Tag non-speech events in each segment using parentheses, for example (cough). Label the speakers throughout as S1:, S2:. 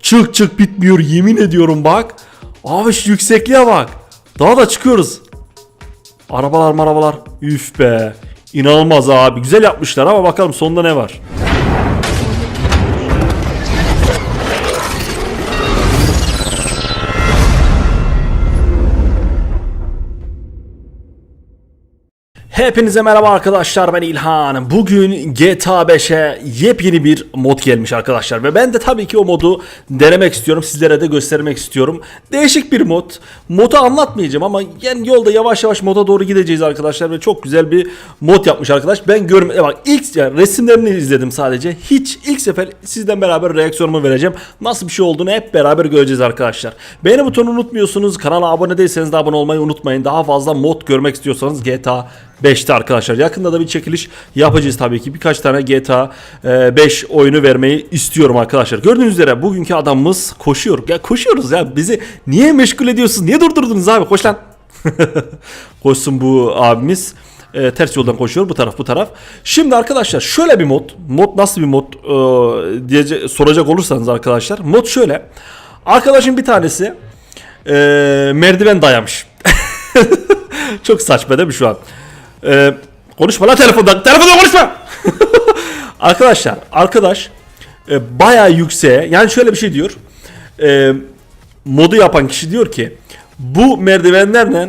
S1: Çık çık bitmiyor yemin ediyorum bak. Abi şu yüksekliğe bak. Daha da çıkıyoruz. Arabalar marabalar. Üf be. İnanılmaz abi. Güzel yapmışlar ama bakalım sonunda ne var. Hepinize merhaba arkadaşlar ben İlhan. Bugün GTA 5'e yepyeni bir mod gelmiş arkadaşlar ve ben de tabii ki o modu denemek istiyorum. Sizlere de göstermek istiyorum. Değişik bir mod. Modu anlatmayacağım ama yani yolda yavaş yavaş moda doğru gideceğiz arkadaşlar ve çok güzel bir mod yapmış arkadaş. Ben görme bak ilk yani resimlerini izledim sadece. Hiç ilk sefer sizden beraber reaksiyonumu vereceğim. Nasıl bir şey olduğunu hep beraber göreceğiz arkadaşlar. Beğeni butonunu unutmuyorsunuz. Kanala abone değilseniz de abone olmayı unutmayın. Daha fazla mod görmek istiyorsanız GTA 5'te arkadaşlar. Yakında da bir çekiliş yapacağız tabii ki. Birkaç tane GTA 5 oyunu vermeyi istiyorum arkadaşlar. Gördüğünüz üzere bugünkü adamımız koşuyor. Ya koşuyoruz ya. Bizi niye meşgul ediyorsunuz? Niye durdurdunuz abi? Koş lan. (laughs) Koşsun bu abimiz. E, ters yoldan koşuyor bu taraf bu taraf. Şimdi arkadaşlar şöyle bir mod. Mod nasıl bir mod e, diye soracak olursanız arkadaşlar. Mod şöyle. Arkadaşın bir tanesi e, merdiven dayamış. (laughs) Çok saçma değil mi şu an? Ee, konuşma lan telefonda. Telefonda konuşma. (laughs) Arkadaşlar, arkadaş e, bayağı yükseğe. Yani şöyle bir şey diyor. E, modu yapan kişi diyor ki bu merdivenlerle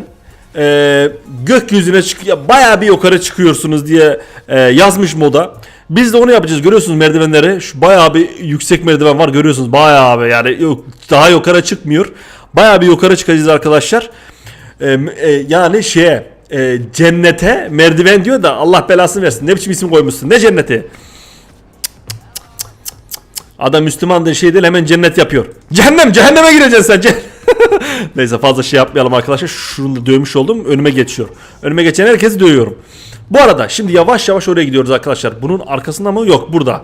S1: e, gökyüzüne çıkıyor. Bayağı bir yukarı çıkıyorsunuz diye e, yazmış moda. Biz de onu yapacağız. Görüyorsunuz merdivenleri. Şu bayağı bir yüksek merdiven var. Görüyorsunuz bayağı bir yani yok, daha yukarı çıkmıyor. Bayağı bir yukarı çıkacağız arkadaşlar. E, e, yani şeye e, cennete merdiven diyor da Allah belasını versin. Ne biçim isim koymuşsun? Ne cenneti? Adam Müslüman da şey değil hemen cennet yapıyor. Cehennem cehenneme gireceksin sen. (laughs) Neyse fazla şey yapmayalım arkadaşlar. Şunu da dövmüş oldum. Önüme geçiyor. Önüme geçen herkesi dövüyorum. Bu arada şimdi yavaş yavaş oraya gidiyoruz arkadaşlar. Bunun arkasında mı? Yok burada.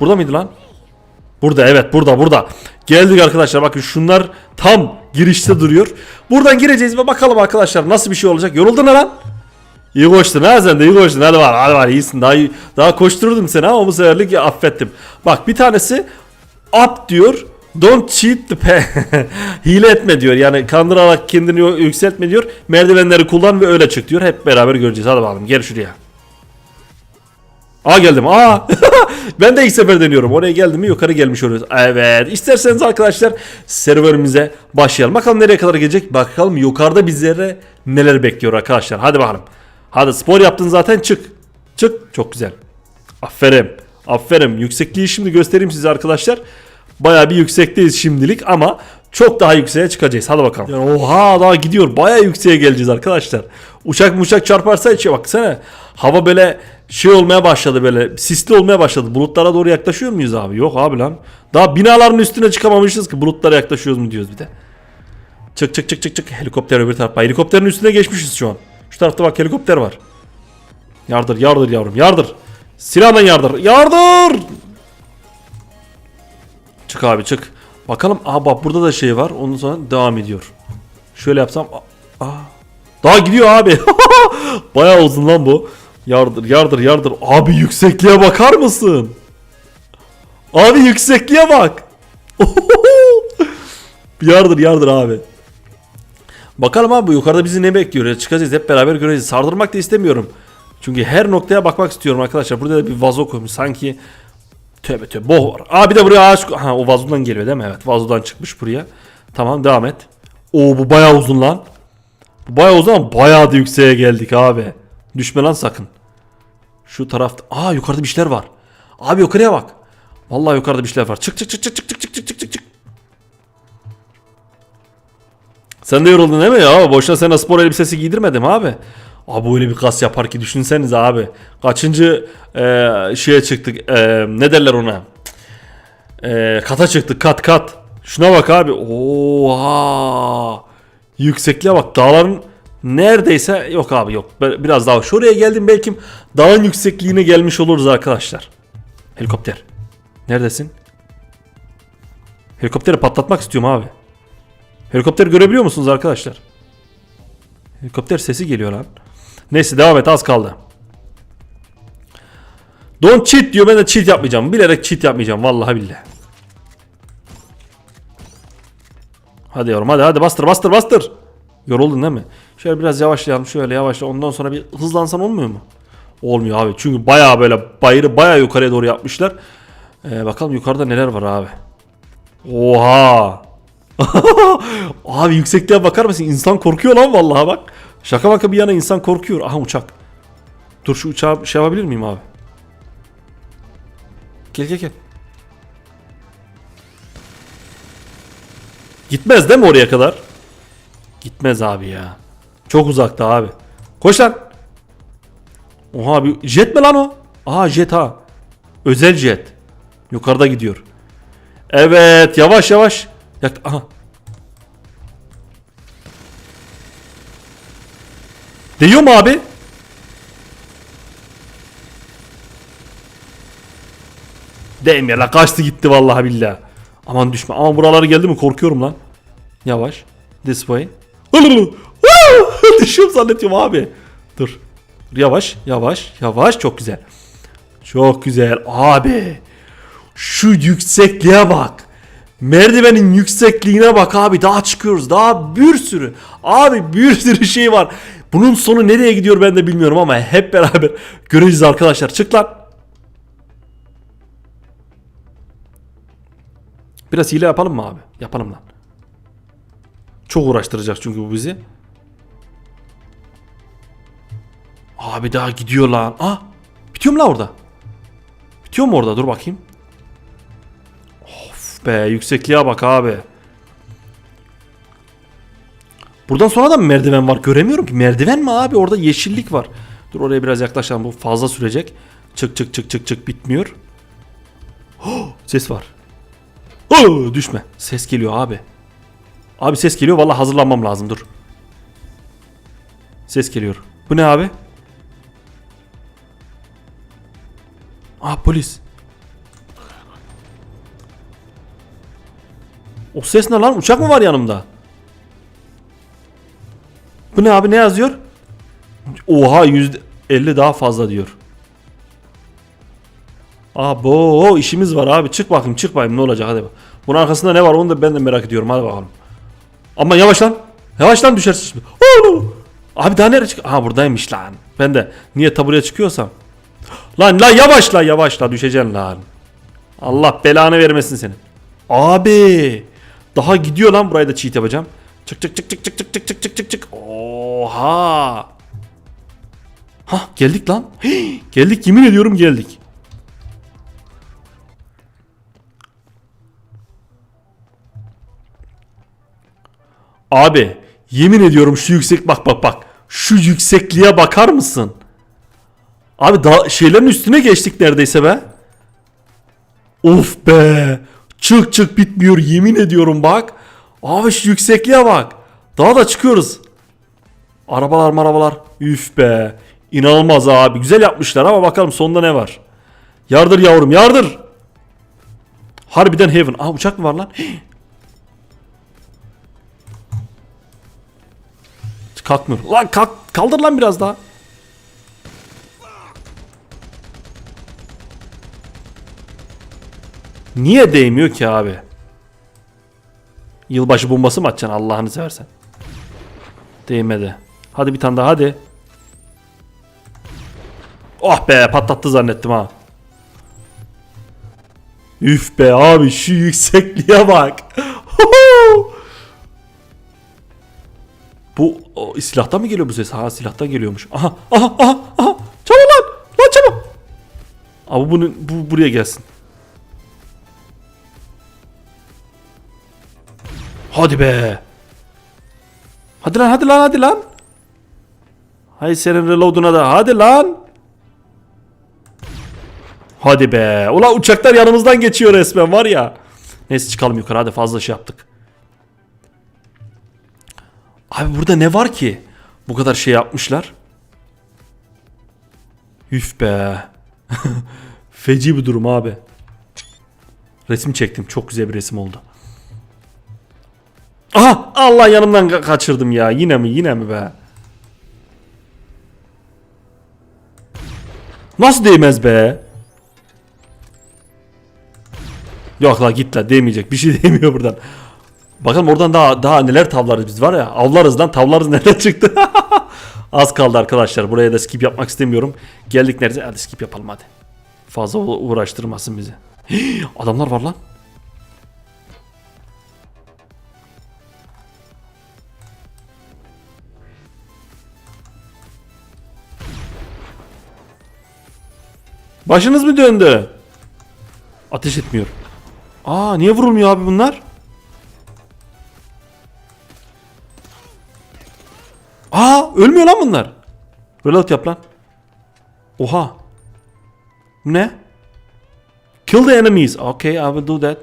S1: Burada mıydı lan? Burada evet burada burada. Geldik arkadaşlar bakın şunlar tam girişte duruyor. Buradan gireceğiz ve bakalım arkadaşlar nasıl bir şey olacak. Yoruldun lan? İyi koştun ha sen de iyi koştun. Hadi var hadi var iyisin. Daha, iyi- daha koştururdum seni ama bu seferlik affettim. Bak bir tanesi up diyor. Don't cheat the pay. (laughs) Hile etme diyor. Yani kandırarak kendini yükseltme diyor. Merdivenleri kullan ve öyle çık diyor. Hep beraber göreceğiz. Hadi bakalım gel şuraya. Aa geldim. Aa. (laughs) ben de ilk sefer deniyorum. Oraya geldim mi yukarı gelmiş oluyoruz. Evet. İsterseniz arkadaşlar serverimize başlayalım. Bakalım nereye kadar gelecek. Bakalım yukarıda bizlere neler bekliyor arkadaşlar. Hadi bakalım. Hadi spor yaptın zaten çık. Çık. Çok güzel. Aferin. Aferin. Yüksekliği şimdi göstereyim size arkadaşlar. Bayağı bir yüksekteyiz şimdilik ama çok daha yükseğe çıkacağız. Hadi bakalım. Yani oha daha gidiyor. Bayağı yükseğe geleceğiz arkadaşlar. Uçak uçak çarparsa içe baksana. Hava böyle şey olmaya başladı böyle. Sisli olmaya başladı. Bulutlara doğru yaklaşıyor muyuz abi? Yok abi lan. Daha binaların üstüne çıkamamışız ki bulutlara yaklaşıyoruz mu diyoruz bir de. Çık çık çık çık çık. Helikopter öbür tarafa. Helikopterin üstüne geçmişiz şu an. Şu tarafta bak helikopter var. Yardır yardır yavrum yardır. Silahla yardır. Yardır. Çık abi çık. Bakalım. Aa bak burada da şey var. Ondan sonra devam ediyor. Şöyle yapsam. Aa. Daha gidiyor abi. (laughs) Bayağı uzun lan bu. Yardır yardır yardır. Abi yüksekliğe bakar mısın? Abi yüksekliğe bak. (laughs) yardır yardır abi. Bakalım abi yukarıda bizi ne bekliyor? Ya çıkacağız hep beraber göreceğiz. Sardırmak da istemiyorum. Çünkü her noktaya bakmak istiyorum arkadaşlar. Burada da bir vazo koymuş. Sanki Tövbe tövbe boh var. Aa bir de buraya ağaç ha o vazodan geliyor değil mi? Evet vazodan çıkmış buraya. Tamam devam et. Oo bu bayağı uzun lan. Bu bayağı uzun ama bayağı da yükseğe geldik abi. Düşme lan sakın. Şu tarafta. Aa yukarıda bir şeyler var. Abi yukarıya bak. Vallahi yukarıda bir şeyler var. Çık çık çık çık çık çık çık çık çık çık çık. Sen de yoruldun değil mi ya? Boşuna sana spor elbisesi giydirmedim abi. Abi öyle bir kas yapar ki düşünsenize abi. Kaçıncı e, şeye çıktık. E, ne derler ona? E, kata çıktık kat kat. Şuna bak abi. Oha. Yüksekliğe bak. Dağların neredeyse yok abi yok. Biraz daha şuraya geldim belki dağın yüksekliğine gelmiş oluruz arkadaşlar. Helikopter. Neredesin? Helikopteri patlatmak istiyorum abi. Helikopteri görebiliyor musunuz arkadaşlar? Helikopter sesi geliyor lan. Neyse devam et az kaldı. Don't cheat diyor ben de cheat yapmayacağım. Bilerek cheat yapmayacağım vallahi billahi. Hadi yavrum hadi hadi bastır bastır bastır. Yoruldun değil mi? Şöyle biraz yavaşlayalım şöyle yavaşla ondan sonra bir hızlansan olmuyor mu? Olmuyor abi çünkü bayağı böyle bayırı bayağı yukarıya doğru yapmışlar. Ee, bakalım yukarıda neler var abi. Oha. (laughs) abi yüksekliğe bakar mısın? İnsan korkuyor lan vallahi bak. Şaka maka bir yana insan korkuyor. Aha uçak. Dur şu uçağı şey yapabilir miyim abi? Gel gel gel. Gitmez değil mi oraya kadar? Gitmez abi ya. Çok uzakta abi. Koş lan. Oha abi jet mi lan o? Aha jet ha. Özel jet. Yukarıda gidiyor. Evet yavaş yavaş. Yak aha. Değiyor mu abi? Değmiyor la kaçtı gitti vallahi billahi. Aman düşme. Aman buraları geldi mi korkuyorum lan. Yavaş. This way. Düşüyorum zannediyorum abi. Dur. Yavaş, yavaş, yavaş. Çok güzel. Çok güzel. Abi. Şu yüksekliğe bak. Merdivenin yüksekliğine bak abi. Daha çıkıyoruz. Daha bir sürü. Abi bir sürü şey var. Bunun sonu nereye gidiyor ben de bilmiyorum ama hep beraber göreceğiz arkadaşlar. Çık lan. Biraz hile yapalım mı abi? Yapalım lan. Çok uğraştıracak çünkü bu bizi. Abi daha gidiyor lan. Ah! Bitiyor mu lan orada? Bitiyor mu orada? Dur bakayım. Of be yüksekliğe bak abi. Buradan sonra da merdiven var? Göremiyorum ki. Merdiven mi abi? Orada yeşillik var. Dur oraya biraz yaklaşalım. Bu fazla sürecek. Çık çık çık çık çık bitmiyor. Oh, (gasps) ses var. Oo, düşme. Ses geliyor abi. Abi ses geliyor. Vallahi hazırlanmam lazım. Dur. Ses geliyor. Bu ne abi? Aa polis. O ses ne lan? Uçak mı var yanımda? Bu ne abi? Ne yazıyor? Oha yüzde 50 daha fazla diyor. Abo işimiz var abi. Çık bakayım çık bakayım ne olacak hadi bak. Bunun arkasında ne var onu da ben de merak ediyorum hadi bakalım. Ama yavaş lan. Yavaş lan düşersin şimdi. Oo! Abi daha nereye çık? Aha buradaymış lan. Ben de niye tabureye çıkıyorsam. Lan lan yavaş lan yavaş lan düşeceksin lan. Allah belanı vermesin seni. Abi daha gidiyor lan burayı da cheat yapacağım. Çık çık çık çık çık çık çık çık çık çık çık. Oha. Hah geldik lan. Hii, (gasps) geldik yemin ediyorum geldik. Abi yemin ediyorum şu yüksek bak bak bak. Şu yüksekliğe bakar mısın? Abi daha şeylerin üstüne geçtik neredeyse be. Of be. Çık çık bitmiyor yemin ediyorum bak. Abi şu yüksekliğe bak. Daha da çıkıyoruz. Arabalar marabalar. Üf be. İnanılmaz abi. Güzel yapmışlar ama bakalım sonunda ne var. Yardır yavrum yardır. Harbiden heaven. Aa uçak mı var lan? Hii. (gasps) Kalkmıyor. Lan kalk, kaldır lan biraz daha. Niye değmiyor ki abi? Yılbaşı bombası mı atacaksın Allah'ını seversen? Değmedi. Hadi bir tane daha hadi. Oh be patlattı zannettim ha. Üf be abi şu yüksekliğe bak. (laughs) Bu o, silahtan mı geliyor bu ses? Ha silahtan geliyormuş. Aha aha aha aha. Çabuk lan. Lan çabuk. Abi bunu bu buraya gelsin. Hadi be. Hadi lan hadi lan hadi lan. Hay senin reload'una da hadi lan. Hadi be. Ulan uçaklar yanımızdan geçiyor resmen var ya. Neyse çıkalım yukarı hadi fazla şey yaptık. Abi burada ne var ki? Bu kadar şey yapmışlar. Üf be. (laughs) Feci bir durum abi. Resim çektim. Çok güzel bir resim oldu. Aha! Allah yanımdan ka- kaçırdım ya. Yine mi? Yine mi be? Nasıl değmez be? Yok la git la değmeyecek. Bir şey (laughs) değmiyor buradan. Bakalım oradan daha daha neler tavlarız biz var ya. Avlarız lan tavlarız (laughs) nereden çıktı? (laughs) Az kaldı arkadaşlar. Buraya da skip yapmak istemiyorum. Geldik neredeyse. Hadi skip yapalım hadi. Fazla uğraştırmasın bizi. (gasps) Adamlar var lan. Başınız mı döndü? Ateş etmiyor. Aa niye vurulmuyor abi bunlar? Ölmüyor lan bunlar. Reload yap lan. Oha. Ne? Kill the enemies. Okay, I will do that.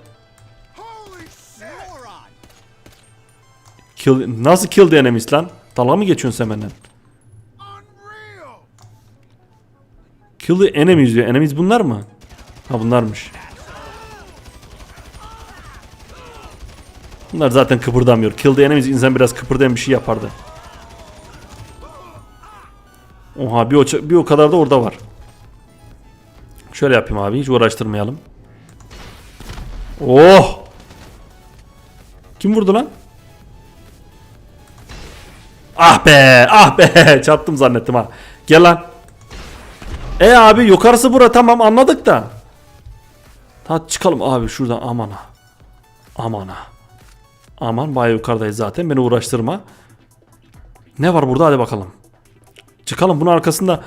S1: Kill, nasıl kill the enemies lan? Dalga mı geçiyorsun sen benden? Kill the enemies diyor. Enemies bunlar mı? Ha bunlarmış. Bunlar zaten kıpırdamıyor. Kill the enemies insan biraz kıpırdayan bir şey yapardı. Oha bir o, bir o kadar da orada var. Şöyle yapayım abi hiç uğraştırmayalım. Oh! Kim vurdu lan? Ah be! Ah be! (laughs) Çarptım zannettim ha. Gel lan. E abi yukarısı bura tamam anladık da. Hadi çıkalım abi şuradan aman ha. Aman ha. Aman bayağı yukarıdayız zaten beni uğraştırma. Ne var burada hadi bakalım. Çıkalım bunun arkasında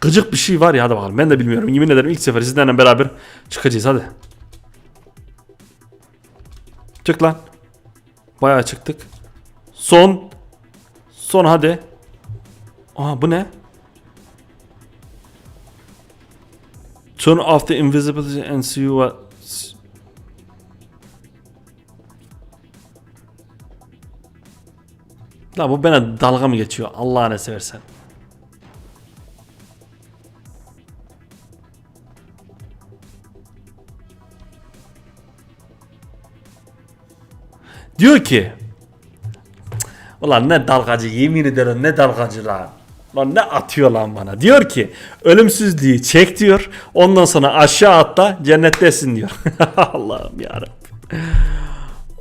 S1: gıcık bir şey var ya hadi bakalım. Ben de bilmiyorum yemin ederim ilk sefer sizlerle beraber çıkacağız hadi. Çık lan. Bayağı çıktık. Son. Son hadi. Aha bu ne? Turn off the invisibility and see what... La bu bana dalga mı geçiyor? Allah'ını seversen. Diyor ki Ulan ne dalgacı yemin ederim ne dalgacı lan. Lan ne atıyor lan bana. Diyor ki ölümsüzlüğü çek diyor. Ondan sonra aşağı atla cennettesin diyor. (laughs) Allah'ım yarabbim.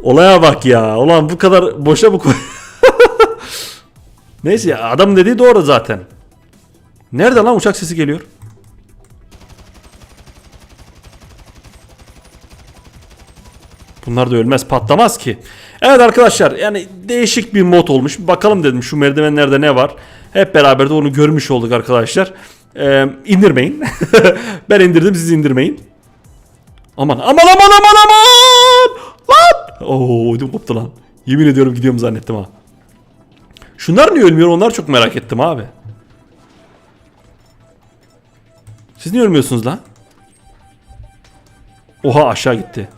S1: Olaya bak ya. Ulan bu kadar boşa bu koy. (laughs) Neyse adam dediği doğru zaten. Nerede lan uçak sesi geliyor? Bunlar da ölmez patlamaz ki. Evet arkadaşlar yani değişik bir mod olmuş. Bakalım dedim şu merdivenlerde ne var. Hep beraber de onu görmüş olduk arkadaşlar. Ee, indirmeyin. (laughs) ben indirdim siz indirmeyin. Aman aman aman aman aman. Lan. Oo ödüm koptu lan. Yemin ediyorum gidiyorum zannettim ha. Şunlar niye ölmüyor onlar çok merak ettim abi. Siz niye ölmüyorsunuz lan? Oha aşağı gitti.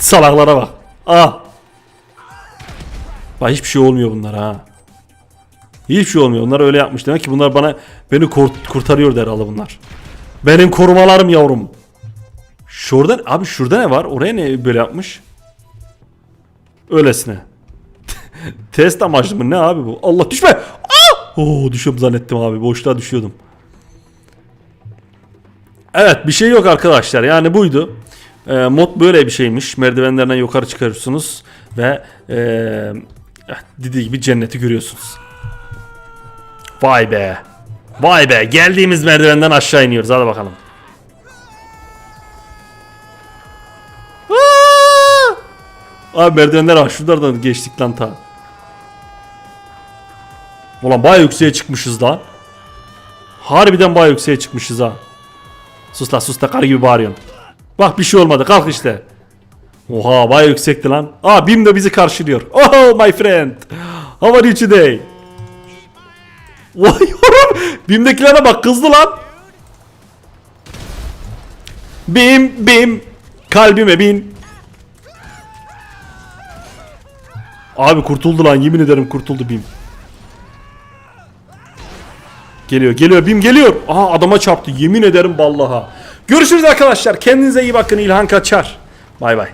S1: Salaklara bak. Ah. Bak hiçbir şey olmuyor bunlar ha. Hiçbir şey olmuyor. Onlar öyle yapmış. Demek ki bunlar bana beni kurt, kurtarıyor herhalde bunlar. Benim korumalarım yavrum. Şurada abi şurada ne var? Oraya ne böyle yapmış? Öylesine. (laughs) Test amaçlı mı ne abi bu? Allah düşme. Ah! Oo düşüyorum zannettim abi. Boşluğa düşüyordum. Evet bir şey yok arkadaşlar. Yani buydu. Ee, mod böyle bir şeymiş. Merdivenlerden yukarı çıkarıyorsunuz ve ee, dediği gibi cenneti görüyorsunuz. Vay be. Vay be. Geldiğimiz merdivenden aşağı iniyoruz. Hadi bakalım. Aa! Abi merdivenler var. Şuralardan geçtik lan ta. Ulan baya yükseğe çıkmışız lan. Harbiden baya yükseğe çıkmışız ha. Sus la sus da kar gibi bağırıyorsun. Bak bir şey olmadı kalk işte. Oha baya yüksekti lan. Aa Bim de bizi karşılıyor. (laughs) Oh my friend. How are you today? Vay yavrum. (laughs) Bim'dekilere bak kızdı lan. Bim bim. Kalbime bin. Abi kurtuldu lan yemin ederim kurtuldu Bim. Geliyor geliyor Bim geliyor. Aha adama çarptı yemin ederim vallaha. Görüşürüz arkadaşlar. Kendinize iyi bakın İlhan Kaçar. Bay bay.